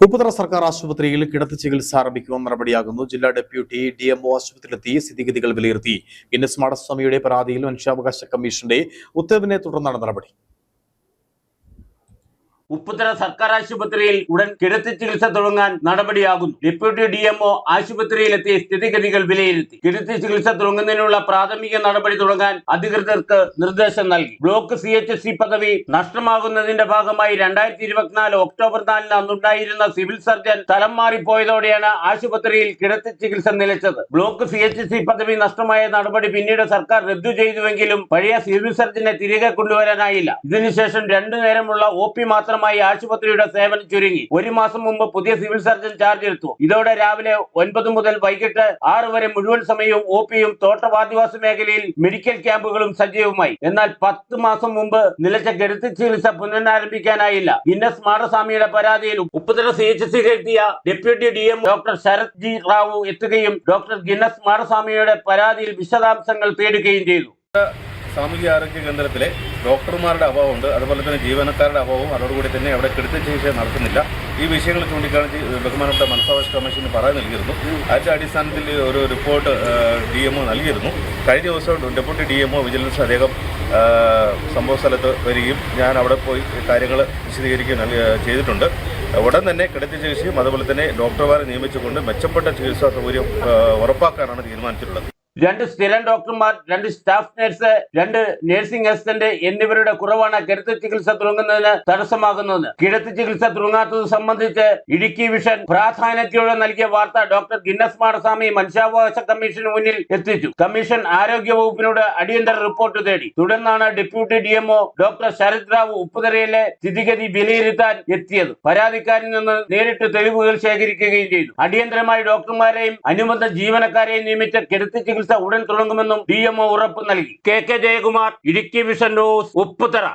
ഉപ്പുതറ സർക്കാർ ആശുപത്രിയിൽ കിടത്തി ചികിത്സ ആരംഭിക്കുവാൻ നടപടിയാകുന്നു. ജില്ലാ ഡെപ്യൂട്ടി ഡി എംഒ ആശുപത്രിയിലെത്തി സ്ഥിതിഗതികൾ വിലയിരുത്തി. ഗിന്നസ് മാടസ്വാമിയുടെ പരാതിയിൽ മനുഷ്യാവകാശ കമ്മീഷന്റെ ഉത്തരവിനെ തുടർന്നാണ് നടപടി. ഉപ്പുതറ സർക്കാർ ആശുപത്രിയിൽ ഉടൻ കിടത്തി ചികിത്സ തുടങ്ങാൻ നടപടിയാകുന്നു. ഡെപ്യൂട്ടി ഡി എംഒ ആശുപത്രിയിലെത്തി സ്ഥിതിഗതികൾ വിലയിരുത്തി. കിടത്തി ചികിത്സ തുടങ്ങുന്നതിനുള്ള പ്രാഥമിക നടപടി തുടങ്ങാൻ അധികൃതർക്ക് നിർദ്ദേശം നൽകി. ബ്ലോക്ക് സി എച്ച് സി പദവി നഷ്ടമാകുന്നതിന്റെ ഭാഗമായി രണ്ടായിരത്തി ഇരുപത്തിനാല് ഒക്ടോബർ നാലിന് അന്നുണ്ടായിരുന്ന സിവിൽ സർജൻ സ്ഥലം മാറിപ്പോയതോടെയാണ് ആശുപത്രിയിൽ കിടത്തി ചികിത്സ നിലച്ചത്. ബ്ലോക്ക് സി എച്ച് സി പദവി നഷ്ടമായ നടപടി പിന്നീട് സർക്കാർ റദ്ദു ചെയ്തുവെങ്കിലും പഴയ സിവിൽ സർജനെ തിരികെ കൊണ്ടുവരാനായില്ല. ഇതിനുശേഷം രണ്ടു നേരമുള്ള ഒ പി മാത്രമായി ആശുപത്രിയുടെ സേവനം ചുരുങ്ങി. ഒരു മാസം മുമ്പ് പുതിയ സിവിൽ സർജൻ ചാർജ് എടുത്തു. ഇതോടെ രാവിലെ ഒൻപത് മുതൽ വൈകിട്ട് ആറ് വരെ മുഴുവൻ സമയവും ഒ പിയും തോട്ടവാദിവാസ മേഖലയിൽ മെഡിക്കൽ ക്യാമ്പുകളും സജീവമായി. എന്നാൽ പത്ത് മാസം മുമ്പ് നിലച്ച കരുത്തി ചികിത്സ പുനരാരംഭിക്കാനായില്ല. ഗിന്നസ് മാടസ്വാമിയുടെ പരാതിയിൽ Upputhala C H സിയിലെത്തിയ deputy D M doctor Sarath G Rao എത്തുകയും ഡോക്ടർ ഗിന്നസ് മാടസ്വാമിയുടെ പരാതിയിൽ വിശദാംശങ്ങൾ തേടുകയും ചെയ്തു. സാമൂഹിക ആരോഗ്യ കേന്ദ്രത്തിലെ ഡോക്ടർമാരുടെ അഭാവമുണ്ട്. അതുപോലെ തന്നെ ജീവനക്കാരുടെ അഭാവവും അതോടുകൂടി തന്നെ അവിടെ കിടത്തി ചികിത്സ നടത്തുന്നില്ല. ഈ വിഷയങ്ങൾ ചൂണ്ടിക്കാണിച്ച് ബഹുമാനപ്പെട്ട മനസ്സാവകാശ കമ്മീഷന് പരാതി നൽകിയിരുന്നു. അതിന്റെ അടിസ്ഥാനത്തിൽ ഒരു റിപ്പോർട്ട് ഡി എംഒ നൽകിയിരുന്നു. കഴിഞ്ഞ ദിവസം ഡെപ്യൂട്ടി ഡി എംഒ വിജിലൻസ് അദ്ദേഹം സംഭവ സ്ഥലത്ത് വരികയും ഞാൻ അവിടെ പോയി കാര്യങ്ങൾ വിശദീകരിക്കുകയും ചെയ്തിട്ടുണ്ട്. ഉടൻ തന്നെ കിടത്തി ചികിത്സയും അതുപോലെ തന്നെ ഡോക്ടർമാരെ നിയമിച്ചുകൊണ്ട് മെച്ചപ്പെട്ട ചികിത്സാ സൗകര്യം ഉറപ്പാക്കാനാണ് തീരുമാനിച്ചിട്ടുള്ളത്. രണ്ട് സ്ഥിരം ഡോക്ടർമാർ രണ്ട് സ്റ്റാഫ് നഴ്സ് രണ്ട് നഴ്സിംഗ് അസിസ്റ്റന്റ് എന്നിവരുടെ കുറവാണ് കിടത്തി ചികിത്സ തുടങ്ങുന്നതിന് തടസ്സമാകുന്നത്. കിടത്തി ചികിത്സ തുടങ്ങാത്തത് സംബന്ധിച്ച് ഇടുക്കി വിഷൻ പ്രാധാന്യത്തോടെ നൽകിയ വാർത്ത ഡോക്ടർ ഗിന്നസ് മാടസ്വാമി മനുഷ്യാവകാശ കമ്മീഷന് മുന്നിൽ എത്തിച്ചു. കമ്മീഷൻ ആരോഗ്യ വകുപ്പിനോട് അടിയന്തര റിപ്പോർട്ട് തേടി. തുടർന്നാണ് deputy D MO doctor Sarath Rao ഉപ്പുതറയിലെ സ്ഥിതിഗതി വിലയിരുത്താൻ എത്തിയത്. പരാതിക്കാരിൽ നിന്ന് നേരിട്ട് തെളിവുകൾ ശേഖരിക്കുകയും ചെയ്തു. അടിയന്തരമായി ഡോക്ടർമാരെയും അനുബന്ധ ജീവനക്കാരെയും നിയമിച്ച കിടത്തി ചികിത്സ ഉടൻ തുടങ്ങുമെന്നും ഡി ഉറപ്പ് നൽകി. K K Jayakumar Idukki vision news Upputhara.